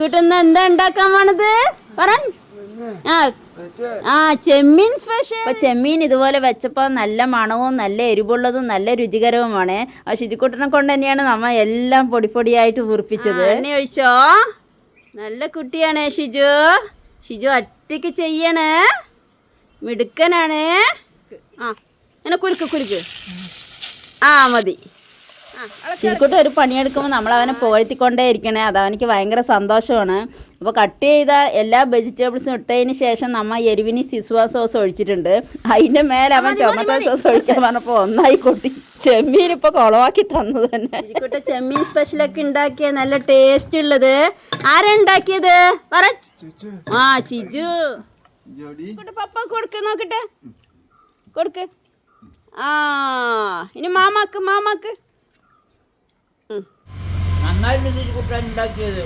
വീട്ടിന്ന് എന്താ ഉണ്ടാക്കാൻ പോണത്? പറ ആ ആ ചെമ്മീൻ സ്പെഷ്യൽ അപ്പൊ ചെമ്മീൻ ഇതുപോലെ വെച്ചപ്പോ നല്ല മണവും നല്ല എരിവുള്ളതും നല്ല രുചികരവുമാണ്. ആ ശുചിക്കുട്ടനെ കൊണ്ട് തന്നെയാണ് നമ്മ എല്ലാം പൊടി പൊടിയായിട്ട് വീർപ്പിച്ചത്. എന്നെ ഒഴിച്ചോ? നല്ല കുട്ടിയാണേ ഷിജു. ഷിജു ഒറ്റയ്ക്ക് ചെയ്യണേ. മിടുക്കനാണ്. ആ എന്നെ കുരുക്ക് കുരുക്ക്. ആ മതി. ശരിക്കൂട്ട് ഒരു പണിയെടുക്കുമ്പോൾ നമ്മൾ അവനെ പുകഴ്ത്തിക്കൊണ്ടേ ഇരിക്കണേ. അത് അവനിക്ക് ഭയങ്കര സന്തോഷമാണ്. അപ്പോൾ കട്ട് ചെയ്ത എല്ലാ വെജിറ്റബിൾസും ഇട്ടതിന് ശേഷം നമ്മൾ എരിവിന് സിസുവ സോസ് ഒഴിച്ചിട്ടുണ്ട്. അതിന്റെ മേലെ അവൻ ടൊമാറ്റോ സോസ് ഒഴിക്കാൻ പറഞ്ഞപ്പോൾ ഒന്നായി കൊട്ടി. ചെമ്മീൻ ഇപ്പോൾ കുളവാക്കി തന്നത് തന്നെ. ശരിക്കൂട്ട് ചെമ്മീൻ സ്പെഷ്യലൊക്കെ ഉണ്ടാക്കിയ നല്ല ടേസ്റ്റ് ഉള്ളത്. ആരാ ഉണ്ടാക്കിയത്? പറ. ആ ചിജു പപ്പ കൊടുക്ക് നോക്കട്ടെ. കൊടുക്ക്. ആ ഇനി മാമാക്ക് മാമാക്ക്. നന്നായിട്ട് കുട്ടാൻ ഉണ്ടാക്കിയത്.